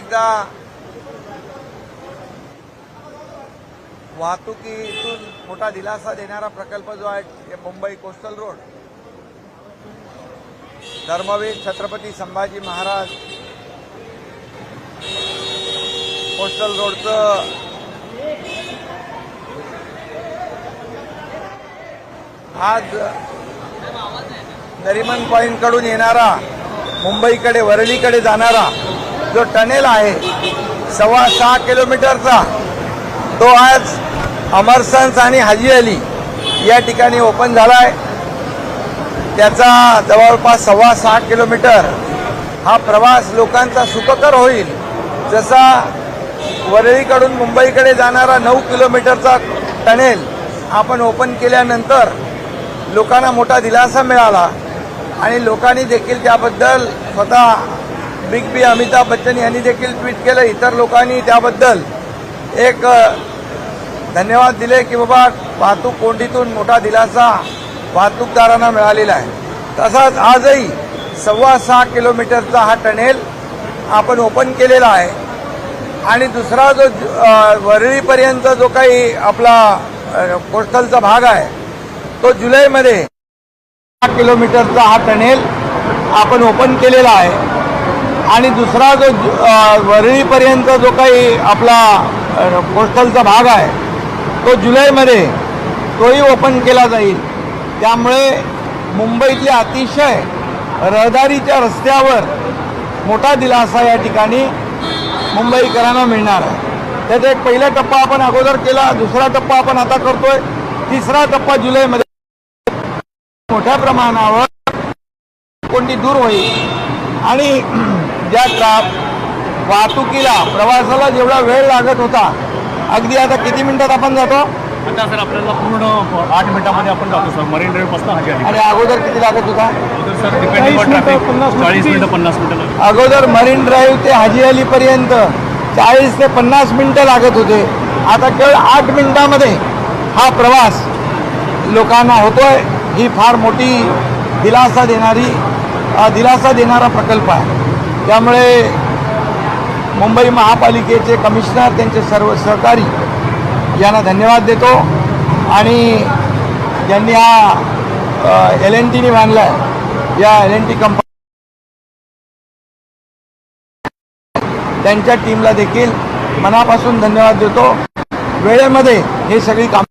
एकदा वाहतुकीतून मोठा दिलासा देणारा प्रकल्प जो आहे Mumbai coastal road. Dharmaveer Chhatrapati Sambhaji Maharaj coastal रोडचं आज नरिमन पॉईंटकडून येणारा मुंबईकडे वरळीकडे जाणारा जो टनेल आहे सव्वा सहा किलोमीटरचा तो आज अमरसन्स आणि हाजी अली या ठिकाणी ओपन झाला आहे त्याचा जवळपास सव्वा सहा किलोमीटर हा प्रवास लोकांचा सुखकर होईल. जसा वरळीकडून मुंबईकडे जाणारा नऊ किलोमीटरचा टनेल आपण ओपन केल्यानंतर लोकांना मोठा दिलासा मिळाला आणि लोकांनी देखील त्याबद्दल स्वतः बिग बी अमिताभ बच्चन यांनी देखील ट्विट केलं इतर लोकांनी त्याबद्दल एक धन्यवाद दिले की बाबा वाहतूक कोंडीतून मोठा दिलासा वाहतूकदारांना मिळालेला आहे. तसाच आजही सव्वा सहा किलोमीटरचा हा टनेल आपण ओपन केलेला आहे. आणि दुसरा जो वरळीपर्यंत जो काही आपला कोस्टलचा भाग आहे तो जुलैमध्ये सहा किलोमीटरचा हा टनेल आपण ओपन केलेला आहे. आणि दुसरा जो वरळीपर्यंत जो काही आपला कोस्टलचा भाग आहे तो जुलैमध्ये तोही ओपन केला जाईल. त्यामुळे मुंबईतल्या अतिशय रहदारीच्या रस्त्यावर मोठा दिलासा या ठिकाणी मुंबईकरांना मिळणार आहे. त्याचा एक पहिला टप्पा आपण अगोदर केला दुसरा टप्पा आपण आता करतोय. तिसरा टप्पा जुलैमध्ये मोठ्या प्रमाणावर कोणती दूर होईल? आणि ज्या ट्रा वाहतुकीला प्रवासाला जेवढा वेळ लागत होता अगदी आता किती मिनिटात आपण जातो? आता सर आपल्याला पूर्ण आठ मिनिटामध्ये आपण जातो सर. मरीन ड्राईव्हपासून हाजी आली. आणि अगोदर किती लागत होता? अगोदर सर डिपेंडिंग ऑन ट्रॅफिक चाळीस मिनिटं पन्नास मिनिटं अगोदर मरीन ड्राईव्ह ते हाजी अलीपर्यंत चाळीस ते पन्नास मिनिटं लागत होते. आता केवळ आठ मिनिटामध्ये हा प्रवास लोकांना होतोय. ही फार मोठी दिलासा देणारी हा दिलासा देणारा प्रकल्प आहे. त्यामुळे मुंबई महापालिकेचे कमिशनर त्यांचे सर्व सहकारी यांना धन्यवाद देतो. आणि ज्यांनी हा एल एन टीने बांधला आहे या एल एन टी कंपनी त्यांच्या टीमला देखील मनापासून धन्यवाद देतो. वेळेमध्ये हे सगळी काम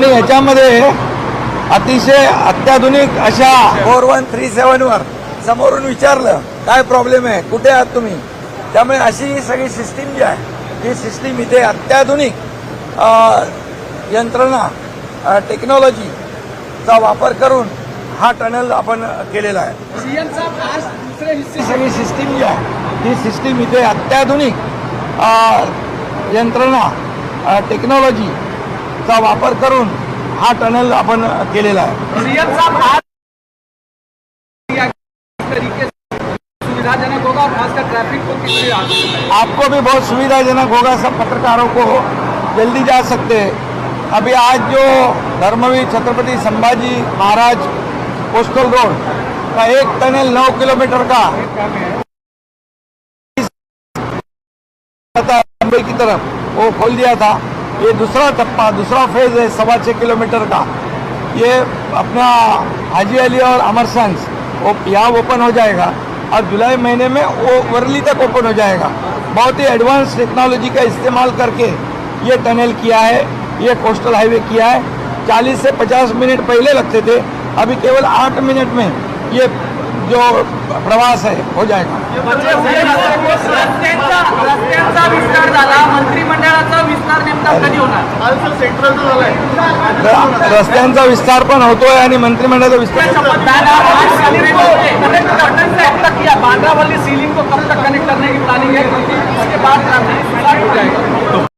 आणि याच्यामध्ये अतिशय अत्याधुनिक अशा फोर वन थ्री सेवन वर समोरून विचारलं काय प्रॉब्लेम आहे? कुठे आहात तुम्ही? त्यामुळे अशी ही सगळी सिस्टीम जी आहे ही सिस्टीम इथे अत्याधुनिक यंत्रणा टेक्नॉलॉजीचा वापर करून हा टनल आपण केलेला आहे. सीएम साहब आज दूसरे हिस्से ही सगळी सिस्टीम जी आहे ही सिस्टीम इथे अत्याधुनिक यंत्रणा टेक्नॉलॉजीचा वापर करून हा टनल आपण केलेला आहे सुविधाजनक होगा और खासकर ट्रैफ़िक को? आपको भी बहुत सुविधाजनक होगा सब पत्रकारों को जल्दी जा सकते हैं अभी आज जो धर्मवीर छत्रपति संभाजी महाराज कोस्टल रोड का एक टनल नौ किलोमीटर का मुंबई की तरफ़ वो खोल दिया था ये दूसरा टप्पा, दूसरा फ़ेज़ है सवा छः किलोमीटर का। ये अपना हाजी अली और अमरसंस वो यहाँ ओपन हो जाएगा। और जुलाई महीने में वो वर्ली तक ओपन हो जाएगा। बहुत ही एडवांस टेक्नोलॉजी का इस्तेमाल करके ये टनल किया है, ये कोस्टल हाईवे किया है। 40 से 50 मिनट पहले लगते थे, अभी केवल 8 मिनट में ये जो प्रवास है, हो जाएगा। रस्त्यांचा विस्तार पण होतोय आणि मंत्रिमंडळाचा विस्तार बांद्रावली सीलिंग को कब तक कनेक्ट करने की प्लानिंग है? क्योंकि उसके बाद